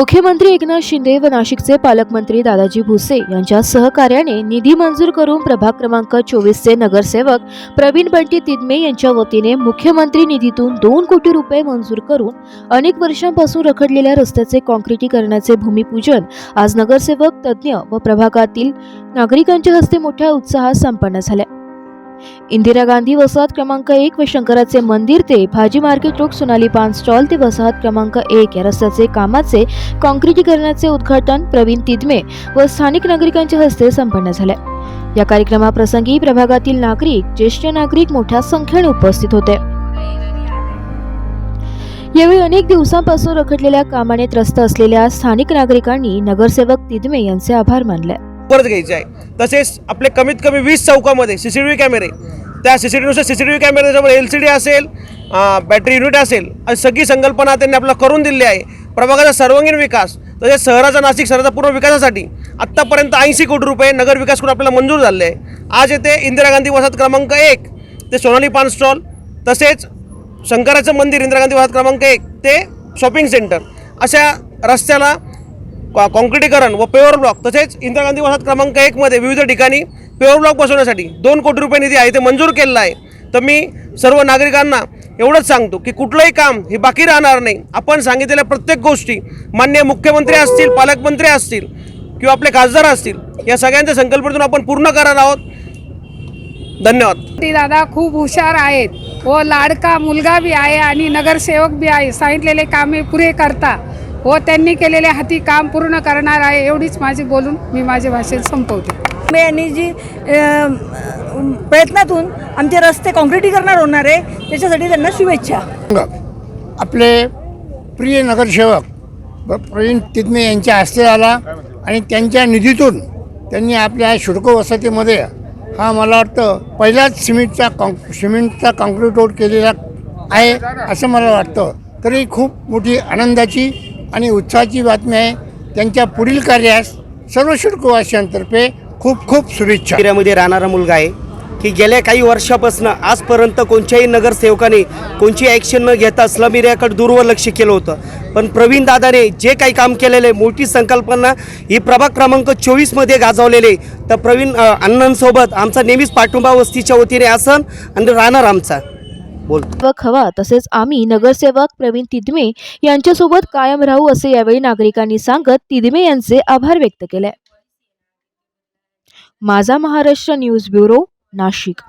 मुख्यमंत्री एकनाथ शिंदे व नाशिकचे पालकमंत्री दादाजी भुसे यांच्या सहकार्याने निधी मंजूर करून प्रभाग क्रमांक चोवीसचे नगरसेवक प्रवीण बंटी तिदमे यांच्या वतीने मुख्यमंत्री निधीतून दोन कोटी रुपये मंजूर करून अनेक वर्षांपासून रखडलेल्या रस्त्याचे कॉन्क्रिटीकरणाचे भूमिपूजन आज नगरसेवक तज्ज्ञ व प्रभागातील नागरिकांच्या हस्ते मोठ्या उत्साहात संपन्न झाले. इंदिरा गांधी वसाहत क्रमांक एक व शंकराचे मंदिर ते भाजी मार्केट रोड सोनाली पान स्टॉल ते वसाहत क्रमांक एक या रस्त्याचे कामाचे कॉन्क्रिटीकरणाचे उद्घाटन प्रवीण तिदमे व स्थानिक नागरिकांच्या हस्ते संपन्न झाले. या कार्यक्रमाप्रसंगी प्रभागातील नागरिक ज्येष्ठ नागरिक मोठ्या संख्येने उपस्थित होते. यावेळी अनेक दिवसांपासून रखडलेल्या कामाने त्रस्त असलेल्या स्थानिक नागरिकांनी नगरसेवक तिदमे यांचे आभार मानले. परत घ्यायची आहे. तसेच आपले कमीत कमी वीस चौकामध्ये सी सी टी व्ही कॅमेरे. त्या सी सी टी व्हीनुसार सी सी टी व्ही कॅमेरे त्याच्यामध्ये एल सी डी असेल बॅटरी युनिट असेल अशी सगळी संकल्पना त्यांनी आपल्याला करून दिली आहे. प्रभागाचा सर्वांगीण विकास तसेच शहराचा नाशिक शहराचा पूर्ण विकासासाठी आत्तापर्यंत ऐंशी कोटी रुपये नगर विकास करून आपल्याला मंजूर झाले आहे. आज येथे इंदिरा गांधी वसाहत क्रमांक एक ते सोनाली पान स्टॉल तसेच शंकराचं मंदिर इंदिरा गांधी वसाहत क्रमांक एक ते शॉपिंग सेंटर. अशा रस्त्याला कॉन्क्रिटीकरण व पेवर ब्लॉक तसेच इंदिरा गांधी वसाहत क्रमांक एकमध्ये विविध ठिकाणी पेवर ब्लॉक बसवण्यासाठी दोन कोटी रुपये निधी आहे ते मंजूर केलेला आहे. तर मी सर्व नागरिकांना एवढंच सांगतो की कुठलंही काम हे बाकी राहणार नाही. आपण सांगितलेल्या प्रत्येक गोष्टी मान्य मुख्यमंत्री असतील पालकमंत्री असतील किंवा आपले खासदार असतील या सगळ्यांच्या संकल्पनेतून आपण पूर्ण करणार आहोत. धन्यवाद. ती दादा खूप हुशार आहेत व लाडका मुलगा बी आहे आणि नगरसेवक बी आहे. सांगितलेले कामे पुरे करता. व त्यांनी केलेले हाती काम पूर्ण करणार आहे एवढीच माझी बोलून मी माझे भाषण संपवते. मे यांनी जी प्रयत्नातून आमचे रस्ते काँक्रिटीकरण होणार आहे त्याच्यासाठी त्यांना शुभेच्छा. आपले प्रिय नगरसेवक प्रवीण तिदमे यांच्या हस्ते आला आणि त्यांच्या निधीतून त्यांनी आपल्या शुल्क वसतीमध्ये हा मला वाटतं पहिलाच सिमेंटचा कॉन्क सिमेंटचा कॉन्क्रीट रोड केलेला आहे असं मला वाटतं. तरी खूप मोठी आनंदाची आणि उत्साहाची बातमी आहे. त्यांच्या पुढील कार्यास सर्व शुल्कवासियांतर्फे खूप खूप शुभेच्छा. एरियामध्ये राहणारा मुलगा आहे की गेल्या काही वर्षापासून आजपर्यंत कोणत्याही नगरसेवकाने कोणची ॲक्शन न घेता स्लम एरियाकडे दुर्लक्ष केलं होतं. पण प्रवीण दादाने जे काही काम केलेलं आहे मोठी संकल्पना ही प्रभाग क्रमांक चोवीसमध्ये गाजवलेले तर प्रवीण अण्णांसोबत आमचा नेहमीच पाठुंबा वस्तीच्या वतीने असन आणि राहणार आमचा. बोल. हवा तसेच आम्ही नगरसेवक प्रवीण तिदमे यांच्यासोबत कायम राहू असे यावेळी नागरिकांनी सांगत तिदमे यांचे आभार व्यक्त केले. माझा महाराष्ट्र न्यूज ब्युरो नाशिक.